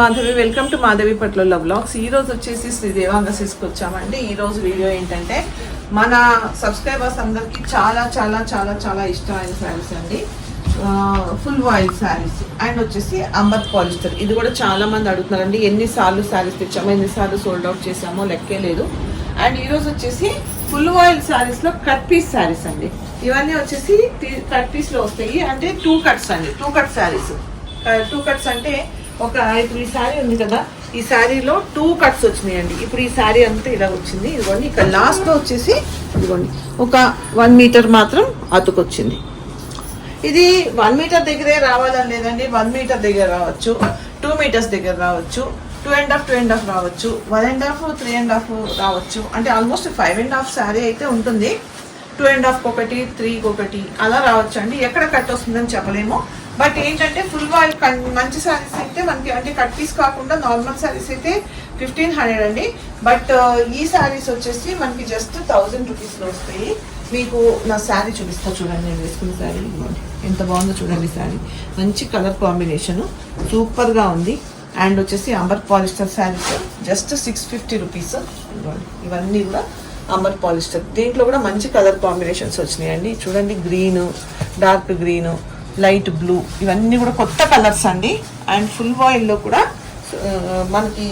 Madhavi welcome to Madhavi పట్ల blogs ఈ రోజు వచ్చేసి శ్రీ దేవాంగ సిస్కి వచ్చామండి. ఈ రోజు వీడియో ఏంటంటే మన సబ్స్క్రైబర్స్ అందరికి చాలా చాలా చాలా చాలా ఇష్టమైన శారీస్ అండి. ఫుల్ వాయిల్ శారీస్ అండ్ వచ్చేసి అంబత్ పాలిస్టర్. ఇది కూడా చాలా మంది అడుగుతున్నారండి ఎన్నిసార్లు శారీస్ తెచ్చామో ఎన్నిసార్లు సోల్డ్ అవుట్ చేసామో లెక్కే లేదు. అండ్ ఈ రోజు వచ్చేసి ఫుల్ వాయిల్ శారీస్లో కట్ పీస్ శారీస్ అండి. ఇవన్నీ వచ్చేసి కట్ పీస్లో వస్తాయి. అంటే టూ కట్స్ అండి. Two cut saris two cuts అంటే ఒక ఇప్పుడు ఈ శారీ ఉంది కదా ఈ శారీలో టూ కట్స్ వచ్చినాయండి. ఇప్పుడు ఈ శారీ అంతా ఇలా వచ్చింది. ఇదిగోండి ఇక్కడ లాస్ట్లో వచ్చేసి ఇదిగోండి ఒక వన్ మీటర్ మాత్రం అతుకొచ్చింది. ఇది వన్ మీటర్ దగ్గరే రావాలని లేదండి వన్ మీటర్ దగ్గర రావచ్చు టూ మీటర్స్ దగ్గర రావచ్చు two and half two and half రావచ్చు one and half three and half రావచ్చు. అంటే almost five and half sari అయితే ఉంటుంది. టూ అండ్ హాఫ్ ఒకటి త్రీకి ఒకటి అలా రావచ్చు అండి ఎక్కడ కట్ వస్తుందని చెప్పలేము. బట్ ఏంటంటే ఫుల్ వాయిల్ మంచి శారీస్ అయితే మనకి అంటే కట్ పీస్ కాకుండా నార్మల్ శారీస్ అయితే ఫిఫ్టీన్ హండ్రెడ్ అండి. బట్ ఈ శారీస్ వచ్చేసి మనకి జస్ట్ థౌజండ్ రూపీస్లో వస్తాయి. మీకు నా శారీ చూపిస్తా చూడండి నేను వేసుకున్న శారీ ఎంత బాగుందో చూడండి శారీ మంచి కలర్ కాంబినేషన్ సూపర్గా ఉంది. అండ్ వచ్చేసి Amber polyester saris just six fifty rupees ఇవన్నీ కూడా అంబర్ పాలిస్టర్ దీంట్లో కూడా మంచి కలర్ కాంబినేషన్స్ వచ్చినాయండి. చూడండి green dark green light blue ఇవన్నీ కూడా కొత్త కలర్స్ అండి. అండ్ ఫుల్ వాయిల్లో కూడా మనకి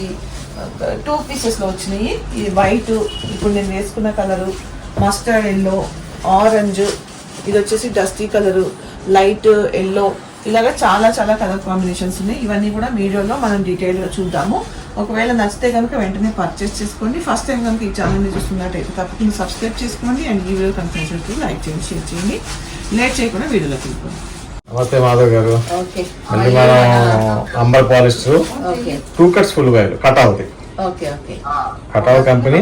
టూ పీసెస్లో వచ్చినాయి. ఇది వైట్ ఇప్పుడు నేను వేసుకున్న కలరు మస్టర్డ్ ఎల్లో ఆరెంజ్ ఇది వచ్చేసి డస్టీ కలరు లైట్ ఎల్లో ఇలాగా చాలా చాలా కలర్ కాంబినేషన్స్ ఉన్నాయి. ఇవన్నీ కూడా వీడియోలో మనం డీటెయిల్గా చూద్దాము. ఒకవేళ నచ్చితే కనుక వెంటనే పర్చేస్ చేసుకోండి. ఫస్ట్ టైం కనుక ఈ ఛానల్ని చూస్తున్నట్టయితే తప్పకుండా సబ్స్క్రైబ్ చేసుకోండి. అండ్ ఈ వీడియో కనుక లైక్ చేయండి షేర్ చేయండి. లేట్ చేయకుండా వీడియోలోకి వెళ్ళిపోండి. నమస్తే మాధవ్ గారు. మళ్ళీ మనం Amber polyester. Two cuts full voile కటావుది. కటావ్ company.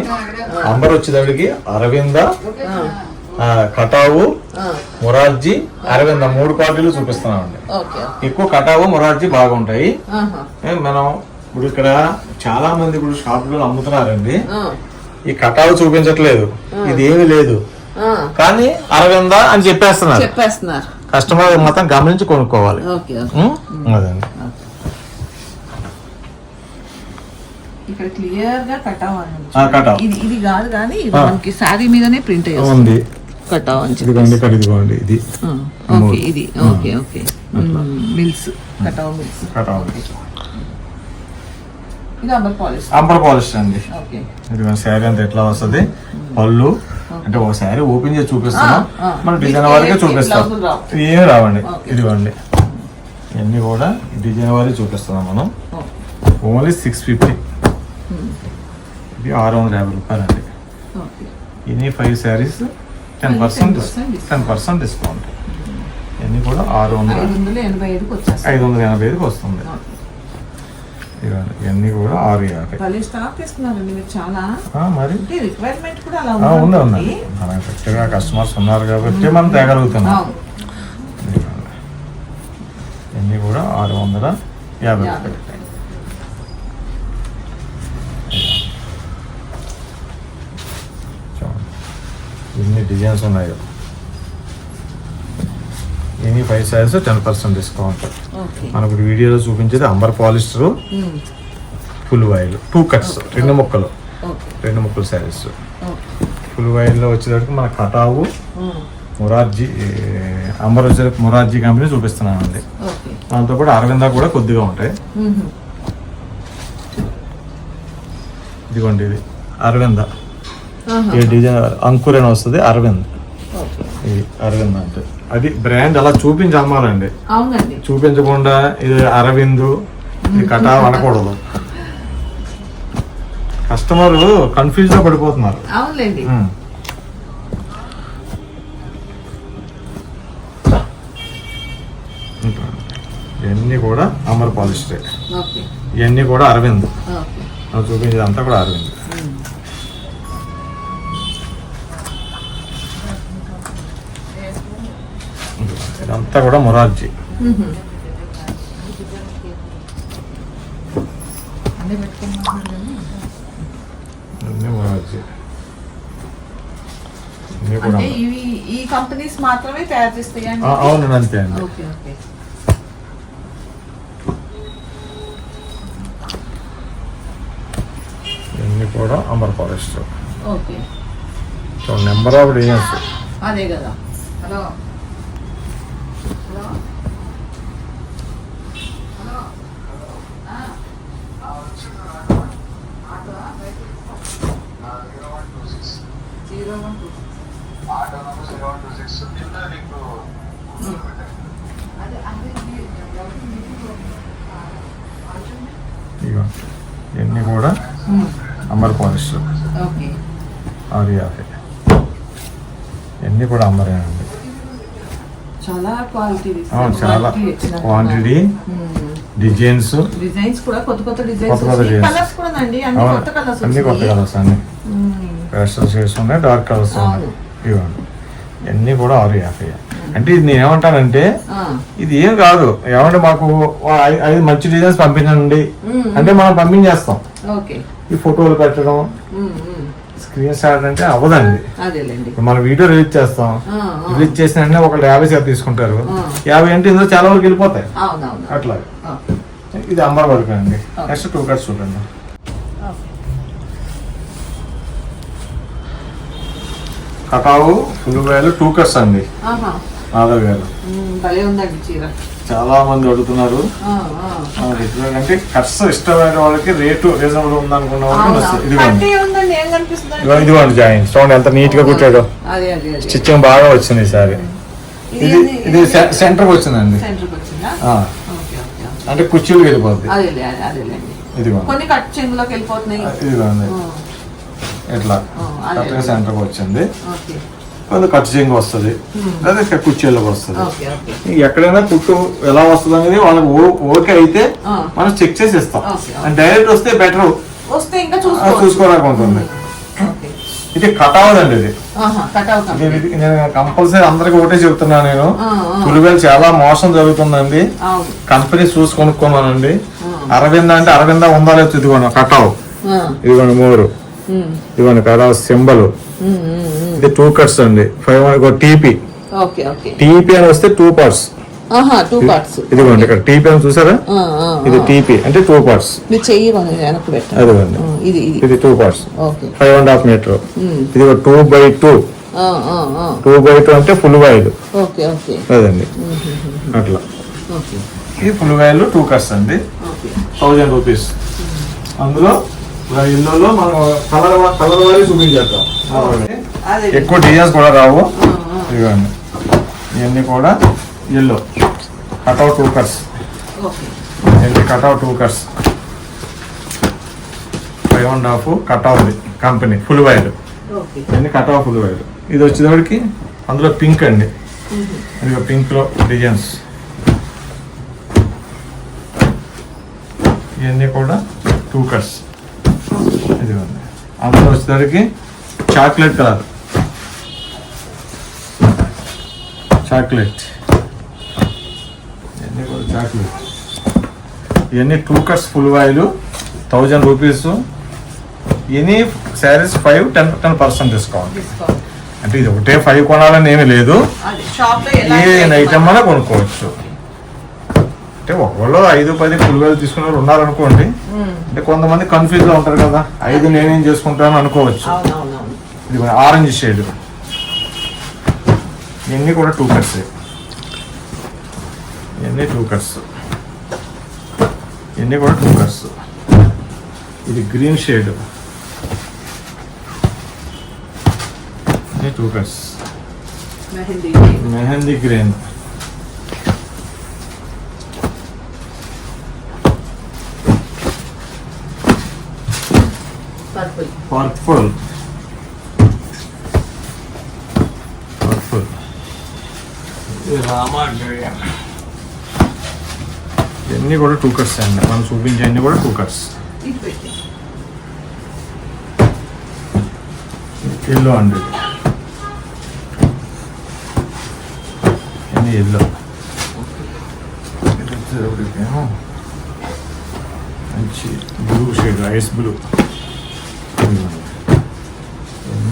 Amber వచ్చేటప్పటికి అరవింద కటావు మొరార్జీ అరవింద మూడు క్వాలిటీలు చూపిస్తున్నామండి. ఎక్కువ కటావు మొరార్జీ బాగుంటాయి. మనం ఇప్పుడు ఇక్కడ చాలా మంది ఇప్పుడు షాపులో అమ్ముతున్నారండి. ఈ కటావు చూపించట్లేదు. ఇది ఏమీ లేదు. కానీ అరవింద అని చెప్పేస్తున్నారు. చెప్పేస్తున్నారు. కస్టమర్ మొత్తం గమనించి కొనుక్కోవాలి? అదండి ఇక్కడ క్లియర్గా కటావ్. ఇది ఇది కాదు కానీ ఇది. మనకి మీదనే ప్రింట్ అయ్యి ఉంది. కటావ్ అని చెప్పి ఇదిగోండి ఇక్కడ ఇదిగోండి ఇది. ఓకే ఇది. Okay okay. Mills. Katav mills. Katav ఇది అంబర్ పాలిష్. అంబర్ పాలిష్ అండి. ఓకే. ఇదిగోండి శారీ అంతా ఎట్లా వస్తుంది? పళ్ళు అంటే ఒక శారీ ఓపెన్ చేసి ఆ. మన డిజైన్ ఏ- చూపిస్తాం. ఏమి రావండి. ఇదిగోండి. ఇవన్నీ కూడా డిజైన్ వారి చూపిస్తున్నాం మనం. Only six fifty. ఇది ఆరు వందల యాభై రూపాయలు అండి ఇన్ని five saris ten 10% percent. Ten percent discount. ఇవన్నీ కూడా ఆరు వందల ఐదు వందల ఎనభై ఐదుకి వస్తుంది. ఇవన్నీ కూడా ఆరు యాభై. మీరు ఉంది ఉంది. మనకి గట్టిగా కస్టమర్స్ ఉన్నారు కాబట్టి మనం తేగలుగుతున్నాం. ఇవన్నీ కూడా ఆరు వందల యాభై రూపాయలు. ఎన్ని డిజైన్స్ ఉన్నాయో. ఎన్ని five size ten percent discount మనకు వీడియోలో చూపించేది Amber polyester. Full voile two cuts రెండు ముక్కలు. రెండు ముక్కలు శారీస్. ఫుల్ వైల్లో వచ్చేటప్పటికి మన కటావు. మొరార్జీ వచ్చేటప్పటికి మొరార్జీ కంపెనీ చూపిస్తున్నానండి. దాంతో కూడా అరవింద కూడా కొద్దిగా ఉంటాయి. ఇదిగోండి ఇది అరవింద. ఈ డిజైన్ అంకుర్ అని వస్తుంది అరవింద్. ఇది అరవింద్ అంటే. అది బ్రాండ్ అలా చూపించి అమ్మాలండి అవునండి. చూపించకుండా ఇది అరవింద్ ఇది కటా అనకూడదు. కస్టమర్ కన్ఫ్యూజ్గా పడిపోతున్నారు. అవునులేండి. ఇవన్నీ కూడా అమర్ పాలిస్టే ఓకే. ఇవన్నీ కూడా అరవింద్. చూపించేది అంతా కూడా అరవింద్. ఇదంతా కూడా మొరార్జీ. అన్నీ పెట్టుకున్నాను కానీ ఇవన్నీ మొరార్జీ ఇవన్నీ కూడా అంటే ఇవి ఈ కంపెనీస్ మాత్రమే తయారు చేస్తాయి ఆ, అవునండి అంతే అండి. Okay okay. ఇవన్నీ కూడా Amber forest. Okay. So number of designs అదే కదా. Hello. Hello. Hello. Zero one two. ఇవన్నీ కూడా ఫారెస్ట్ ఓకే ఆరు యాభై ఇవన్నీ కూడా అంబరేనండి చాలా క్వాలిటీ చాలా క్వాంటిటీ డిజైన్స్ డిజైన్స్ కూడా కొత్త కొత్త డిజైన్స్ కొత్త. కలర్స్ కూడా అండి అన్ని కొత్త కలర్స్ అన్ని కొత్త కలర్స్ అన్ని. పేస్టల్ షేడ్స్ ఉన్నాయి డార్క్ కలర్స్ ఉన్నాయి. ఇవ్వండి ఇవన్నీ కూడా ఆరు యాభై. అంటే ఇది నేను ఏమంటానంటే ఇది ఏం కాదు. ఏమంటే మాకు ఐదు మంచి డిజైన్స్ పంపించండి. అంటే మనం పంపించేస్తాం. ఈ ఫోటోలు పెట్టడం స్క్రీన్ షాట్ అంటే అవ్వదండి. మనం వీడియో రిలీజ్ చేస్తాం. రిలీజ్ చేసిన వెంటనే ఒకళ్ళు యాభై శాతం తీసుకుంటారు. యాభై అంటే ఇందులో చాలా వరకు వెళ్ళిపోతాయి. అట్లా ఇది అమ్మర్ వరకు అండి. నెక్స్ట్ టూ కట్స్ చూడండి. కటావు వేలు టూ కట్స్ అండి మాధవ్ గారు చాలా మంది అడుగుతున్నారు. అంటే కట్స్ ఇష్టమైన వాళ్ళకి రేటు రీజనబుల్ ఉందనుకున్న వాళ్ళకి అవునా? వస్తుంది ఇదిగోండి. ఇదిగోండి జాయిన్. చూడండి ఎంత నీట్గా కుట్టాడు. స్టిచ్చింగ్ బాగా వచ్చింది ఈసారి ఇది ఇది సెంటర్ వచ్చిందండి. అంటే కుర్చీలు అదేలేండి. ఇదిగోండి. ఇదిగోండి. ఇట్లా. కరెక్ట్గా సెంటర్కి వచ్చింది. కొంత కట్ చెంగు వస్తుంది. లేదా ఇక్కడ కుర్చీలకు వస్తుంది. ఎక్కడైనా కుట్టు ఎలా వస్తుంది అనేది వాళ్ళకి ఓకే అయితే. మనం చెక్ చేసి ఇస్తాం. అండ్ డైరెక్ట్ వస్తే బెటర్. చూసుకోరాక ఉంటుంది. ఇది కట్ అవ్వదండి ఇది. కట్ నేను కంపల్సరీ అందరికి ఒకటే చెప్తున్నా నేను. పులివేలు చాలా మోసం జరుగుతుందండి. కంపెనీ చూసి కొనుక్కోమనండి. అరవింద అంటే అరవింద ఉందా లేదు ఇదిగోండి కటావు ఆ, ఇదిగోండి మూరు ఉమ్, ఇదిగోండి కటావు సింబల్. Um, um. ఇది టూ కట్స్ అండి. ఫైవ్ టీపీ టీపీ అని వస్తే టూ పార్ట్స్ ఇదిగోండి ఇక్కడ టీపీ అని చూసారా? ఇది టీపీ అంటే టూ పార్ట్స్ అదిగోండి. ఆ, ఇది two parts five and half metre ఇది two by two. Two by two అంటే ఫుల్ ఓకే అదండి. అట్లా. ఓకే ఇది ఫుల్ వైడ్ టూ కట్స్ అండి. థౌజండ్ రూపీస్ అందులో ఇల్లులో మనం కలర్ కలర్ వారి చూపించేద్దాం అదే. ఎక్కువ డిజైన్స్ కూడా రావు. ఇదిగోండి. ఇవన్నీ కూడా yellow cutout two cuts okay. ఇవన్నీ cutout two cuts five and half cutout company full wide okay. ఇవన్నీ కట్అవుట్ ఫుల్ వైడ్ ఇది వచ్చేటప్పటికి అందులో పింక్ అండి. ఇదిగో పింక్లో డిజైన్స్ ఇవన్నీ కూడా టూ కట్స్ ఇదిగోండి అందులో వచ్చేసరికి చాక్లెట్ కలర్. చాక్లెట్. ఇవన్నీ కూడా చాక్లెట్. ఇవన్నీ two cuts full voile thousand rupees. Any saris five ten ten percent discount. అంటే ఇది ఒకటే ఫైవ్ కొనాలని ఏమీ లేదు. ఏ ఐటమ్ అలా కొనుక్కోవచ్చు. అంటే ఒకళ్ళు ఐదు పది ఫుల్ వేలు తీసుకున్న వాళ్ళు ఉన్నారనుకోండి అంటే కొంతమంది కన్ఫ్యూజ్లో ఉంటారు కదా. ఐదు నేనేం చేసుకుంటాను అనుకోవచ్చు. ఇది ఆరెంజ్ షేడ్ ఇవన్నీ కూడా టూ కట్స్ ఇవన్నీ టూ కట్స్ ఇవన్నీ కూడా టూ కట్స్ ఇది green shade two cuts mehndi green purple purple purple ఇది రామా గ్రీన్ ఇవన్నీ కూడా టూ కట్స్ అండి మనం చూపించే అన్ని కూడా టూ కట్స్ ఇది పెట్టి ఎల్లో అండి ఇది ఎల్లో మంచి బ్లూ షేడ్ ఐస్ బ్లూ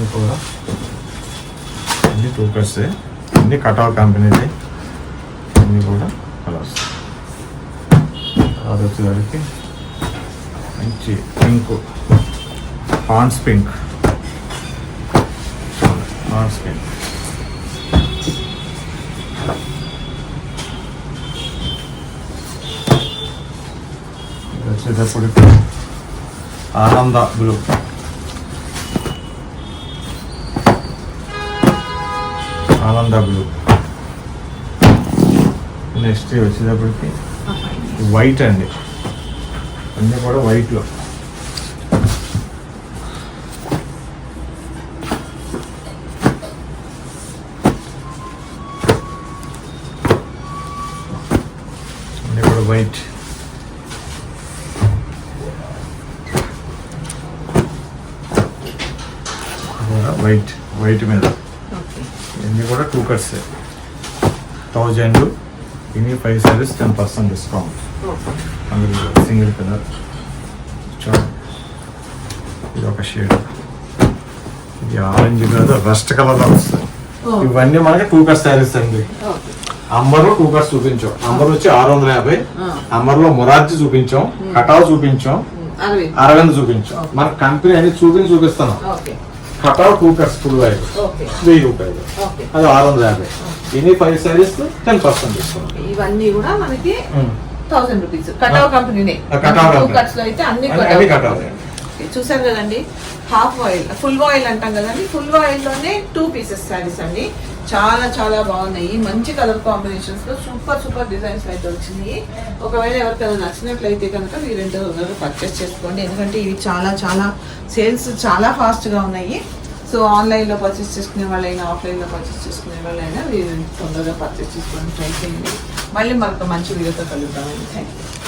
ఇవన్నీ కూడా అన్ని టూ కట్స్ అన్ని కటావ్ కంపెనీది అన్నీ కూడా కలర్స్ తర్వాత వచ్చేసరికి మంచి pink ponds pink ponds pink వచ్చేటప్పుడు ఆనంద బ్లూ ఆనంద బ్లూ నెక్స్ట్ వచ్చేటప్పటికి వైట్ అండి. అన్నీ కూడా వైట్లో అన్నీ కూడా వైట్ వైట్ వైట్ మీద. కూడా టూ కట్స్ థౌజండ్ ఇన్ని five saris ten percent discount అందులో సింగిల్ కలర్ చూడండి ఇది ఒక షేడ్ ఇది ఆరెంజ్ కాదు రస్ట్ కలర్ వస్తుంది. ఇవన్నీ మనకి టూ కట్ శారీస్ అండి. అంబర్లో టూ కట్స్ చూపించాం. అంబర్ వచ్చి ఆరు వందల యాభై. అంబర్లో మొరార్జీ చూపించాం. కటావ్ చూపించాం. అరవింద్. అరవింద్ చూపించాం. మన కంపెనీ అన్ని చూపించి చూపిస్తున్నాం. కటావ్ టూ కట్స్ ఫుల్ ఓకే. వెయ్యి రూపాయలు. ఓకే. అది ఆరు వందల యాభై. ఇన్ని five saris ten percent discount. ఇవన్నీ కూడా మనకి థౌసండ్ రూపీస్. కటావ్ కంపెనీనే. ఆ, కటావ్ టూ కంపెనీ. కట్స్లో అయితే అన్ని కటావ్. చూసారు కదండి? హాఫ్ ఆయిల్ ఫుల్ ఆయిల్ అంటాం కదండి? ఫుల్ ఆయిల్లోనే టూ పీసెస్ శారీస్ అండి. చాలా చాలా బాగున్నాయి. మంచి కలర్ కాంబినేషన్స్లో సూపర్ సూపర్ డిజైన్స్ అయితే వచ్చినాయి ఒకవేళ ఎవరికైనా నచ్చినట్లయితే కనుక మీరు రెండు పర్చేస్ చేసుకోండి. ఎందుకంటే ఇవి చాలా చాలా సేల్స్ చాలా ఫాస్ట్గా ఉన్నాయి. సో ఆన్లైన్లో పర్చేస్ చేసుకునే వాళ్ళైనా ఆఫ్లైన్లో పర్చేస్ చేసుకునే వాళ్ళైనా మీరు తొందరగా పర్చేస్ చేసుకోవడానికి ట్రై చేయండి. మళ్ళీ మరొక మంచి వీడియోతో కలుగుతామండి థ్యాంక్ యూ